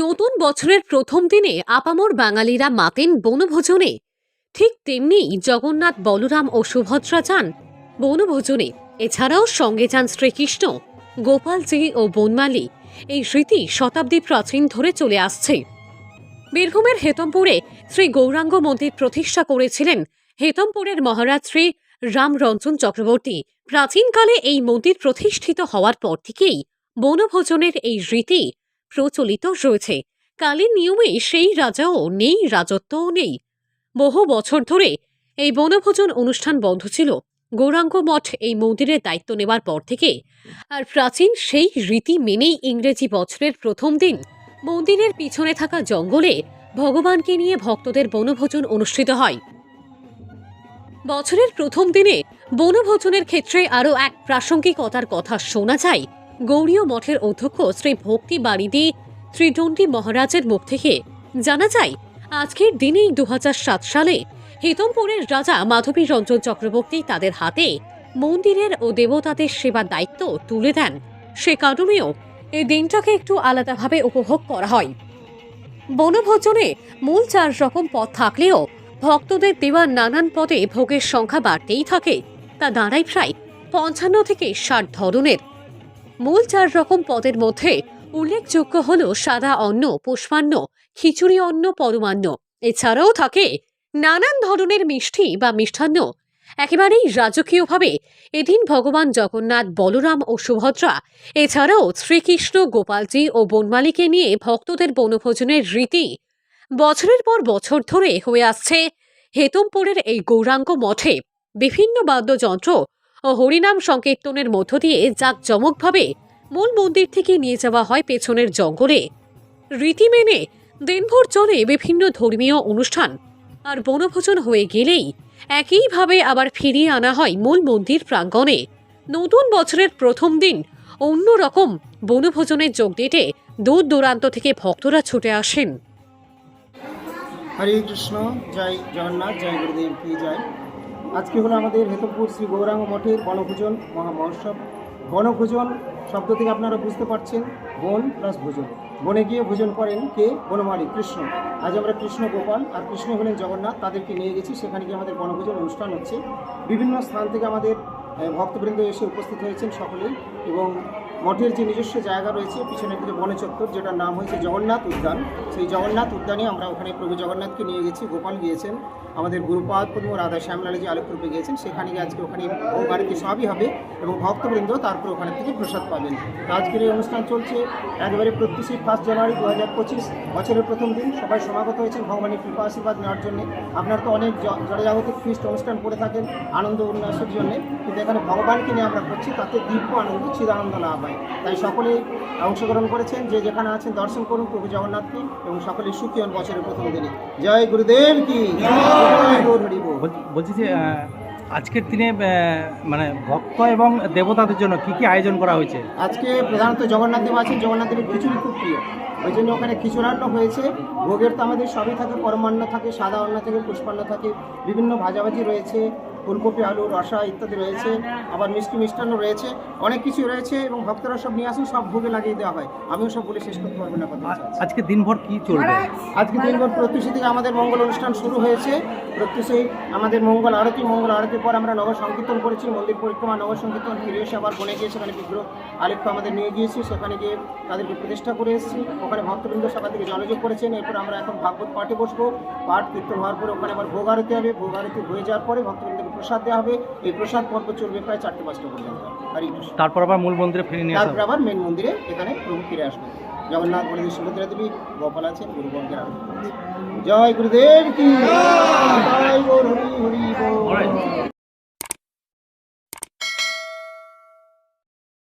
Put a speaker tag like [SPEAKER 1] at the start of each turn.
[SPEAKER 1] নতুন বছরের প্রথম দিনে আপামর বাঙালিরা মাতেন বনভোজনে। ঠিক তেমনি জগন্নাথ বলরাম ও সুভদ্রা যান বনভোজনে। এছাড়াও সঙ্গে যান শ্রীকৃষ্ণ গোপালজি ও বনমালী। এই স্মৃতি শতাব্দী প্রাচীন ধরে চলে আসছে। বীরভূমের হেতমপুরে শ্রী গৌরাঙ্গ মন্দির প্রতিষ্ঠা করেছিলেন হেতমপুরের মহারাজ শ্রী রামরঞ্জন চক্রবর্তী। প্রাচীনকালে এই মন্দির প্রতিষ্ঠিত হওয়ার পর থেকেই বনভোজনের এই রীতি প্রচলিত রয়েছে। কালের নিয়মে সেই রাজাও নেই, রাজত্বও নেই। বহু বছর ধরে এই বনভোজন অনুষ্ঠান বন্ধ ছিল। গৌরাঙ্গ মঠ এই মন্দিরের দায়িত্ব নেবার পর থেকে আর প্রাচীন সেই রীতি মেনেই ইংরেজি বছরের প্রথম দিন মন্দিরের পিছনে থাকা জঙ্গলে ভগবানকে নিয়ে ভক্তদের বনভোজন অনুষ্ঠিত হয়। বছরের প্রথম দিনে বনভোজনের ক্ষেত্রে আরও এক প্রাসঙ্গিকতার কথা শোনা যায়। গৌরীয় মঠের অধ্যক্ষ শ্রী ভক্তি বাড়িদি ত্রিদণ্ডী মহারাজের মুখ থেকে জানা যায়, আজকের দিনেই দু হাজার সাত সালে হেতমপুরের রাজা মাধবী রঞ্জন চক্রবর্তী তাদের হাতে মন্দিরের ও দেবতাদের সেবার দায়িত্ব তুলে দেন। সে কারণেও এই দিনটাকে একটু আলাদাভাবে উপভোগ করা হয়। বনভোজনে মূল চার রকম পদ থাকলেও ভক্তদের দেওয়া নানান পদে ভোগের সংখ্যা বাড়তেই থাকে। তা দাঁড়ায় প্রায় পঞ্চান্ন থেকে ষাট ধরনের। মূল চার রকম পদের মধ্যে উল্লেখযোগ্য হল সাদা অন্ন, পুষ্পান্ন, খিচুড়ি অন্ন, পরমান্ন। এছাড়াও থাকে নানান ধরনের মিষ্টি বা মিষ্টান্ন। একেবারেই রাজকীয়ভাবে এদিন ভগবান জগন্নাথ, বলরাম ও সুভদ্রা, এছাড়াও শ্রীকৃষ্ণ, গোপালজি ও বনমালীকে নিয়ে ভক্তদের বনভোজনের রীতি বছরের পর বছর ধরে হয়ে আসছে হেতমপুরের এই গৌরাঙ্গ মঠে। বিভিন্ন বাদ্যযন্ত্র হরিনাম সংকীর্তনের মধ্য দিয়ে জাঁকজমকভাবে মূল মন্দির থেকে নিয়ে যাওয়া হয় পেছনের জঙ্গলে। রীতি মেনে দিনভর চলে বিভিন্ন ধর্মীয় অনুষ্ঠান আর বনভোজন হয়ে গেলেই একইভাবে আবার ফিরিয়ে আনা হয় মূল মন্দির প্রাঙ্গণে। নতুন বছরের প্রথম দিন অন্যরকম বনভোজনে যোগ দিতে দূর দূরান্ত থেকে ভক্তরা ছুটে আসেন।
[SPEAKER 2] হরে কৃষ্ণ, জয় জগন্নাথ, জয় গুরুদেব, কি জয়। আজকে হলো আমাদের হেতমপুর শ্রী গৌরাঙ্গ মঠের বনভোজন মহামহোৎসব। বনভোজন শব্দ থেকে আপনারা বুঝতে পারছেন, বন প্লাস ভোজন। বনে গিয়ে ভোজন করেন কে? বনমালী, কৃষ্ণ। আজ আমরা কৃষ্ণ গোপাল আর কৃষ্ণ হলেন জগন্নাথ, তাদেরকে নিয়ে গেছি। সেখানে গিয়ে আমাদের বনভোজন অনুষ্ঠান হচ্ছে। বিভিন্ন স্থান থেকে আমাদের ভক্তবৃন্দ এসে উপস্থিত হয়েছেন সকলেই এবং মঠের যে নিজস্ব জায়গা রয়েছে পিছনের দিকে বনচত্বর যেটার নাম হয়েছে জগন্নাথ উদ্যান। সেই জগন্নাথ উদ্যানে আমরা ওখানে প্রভু জগন্নাথকে নিয়ে গেছি, গোপাল গিয়েছেন, আমাদের গুরুপাদ পদ্ম রাধা শ্যামলালজি আলোকরূপে গিয়েছেন। সেখানে গিয়ে আজকে ওখানে বাড়িতে সবই হবে। এবং ভক্তবৃন্দ তারপর ওখানে থেকে প্রসাদ পাবেন। আজকের এই অনুষ্ঠান চলছে একেবারে প্রত্যেকই ফার্স্ট জানুয়ারি দু হাজার পঁচিশ বছরের প্রথম দিন। সবাই সমাগত হয়েছেন ভগবানের কৃপা আশীর্বাদ নেওয়ার জন্য। আপনার তো অনেক জনজাগতিক ফিস্ট অনুষ্ঠান করে থাকেন আনন্দ উল্লাসের জন্য। কিন্তু এখানে ভগবানকে নিয়ে আমরা করছি তাতে দিব্য আনন্দ চিদানন্দ লাভ হয়। তাই সকলেই অংশগ্রহণ করেছেন যে যেখানে আছেন দর্শন করুন প্রভু জগন্নাথকে এবং সকলেই সুখী হন বছরের প্রথম দিনে। জয় গুরুদেব কি?
[SPEAKER 3] বলছি যে আজকের দিনে মানে ভক্ত এবং দেবতাদের জন্য কি কি আয়োজন করা হয়েছে?
[SPEAKER 2] আজকে প্রধানত জগন্নাথ দেব আছেন। জগন্নাথ দেবের খিচুড়ি খুব প্রিয়। ওই জন্য ওখানে খিচুড়ান্ন হয়েছে। ভোগের তো আমাদের সবই থাকে, পরমান্ন থাকে, সাদা অন্ন থাকে, পুষ্পান্ন থাকে, বিভিন্ন ভাজাভাজি রয়েছে। ফুলকপি আলু রসা ইত্যাদি রয়েছে আবার মিষ্টি মিষ্টান্ন রয়েছে অনেক কিছু রয়েছে এবং ভক্তরা সব নিয়ে আসেন সব ভোগে লাগিয়ে দেওয়া হয়। আমিও সব বলে শেষ করতে পারব না কথা
[SPEAKER 3] আজকে দিনভর কি চলবে?
[SPEAKER 2] আজকে দিনভর প্রত্যুষী থেকে আমাদের মঙ্গল অনুষ্ঠান শুরু হয়েছে। প্রত্যুষী আমাদের মঙ্গল আরতি মঙ্গল আরতির পর আমরা নগর সংকীর্তন করেছি মন্দির পরিক্রমা নগর সংকীর্তন ফিরে এসে আবার বনে গিয়ে সেখানে বিগ্রহ আলেখ্য আমাদের নিয়ে গিয়েছি সেখানে গিয়ে তাদেরকে প্রতিষ্ঠা করে এসেছি। ওখানে ভক্তবৃন্দ সকাল থেকে জনযোগ করেছেন। এরপর আমরা এখন ভাগবত পাঠে বসবো। পাঠ কীর্তন হওয়ার পরে ওখানে আবার ভোগ আরতি হবে। ভোগ আরতি হয়ে যাওয়ার পরে ভক্তবৃন্দকে প্রসাদ দেওয়া হবে। এই প্রসাদ পর্ব চলবে প্রায় চারটে পাঁচটা পর্যন্ত। আর
[SPEAKER 3] তারপর আবার মূল মন্দিরে ফিরে নিয়ে
[SPEAKER 2] তারপর আবার মেন মন্দিরে এখানে প্রভু ফিরে আসবে। জগন্নাথ বলদেব সুভদ্রা দেবী গোপাল আছেন আর জয় গুরুদেব কি? জয়! হরি হরি